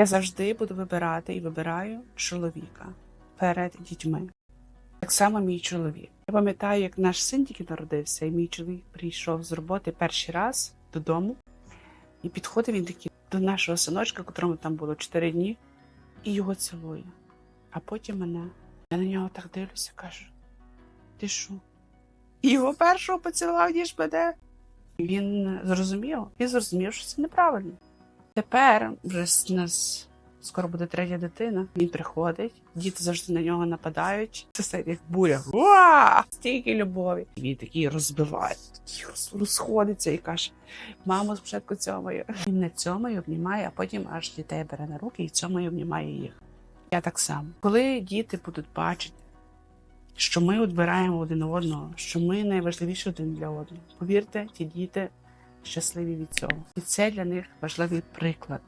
Я завжди буду вибирати і вибираю чоловіка перед дітьми. Так само мій чоловік. Я пам'ятаю, як наш син тільки народився, і мій чоловік прийшов з роботи перший раз додому, і підходив він такий до нашого синочка, котрому там було 4 дні, і його цілує. А потім мене. Я на нього так дивлюся, кажу: ти що? Його першого поцілував, ніж мене. Він зрозумів, він зрозумів, що це неправильно. Тепер вже с- нас скоро буде третя дитина. Він приходить, діти завжди на нього нападають. Це все як буря. Уа! Стільки любові. І Він такий розбиває, такий роз- розходиться і каже: мамо, спочатку цьомаю. Він не цьомає, обнімає, а потім аж дітей бере на руки і цьомає, обнімає їх. Я так само. Коли діти будуть бачити, що ми відбираємо один одного, що ми найважливіші один для одного. Повірте, ті діти щасливі від цього. І це для них важливий приклад.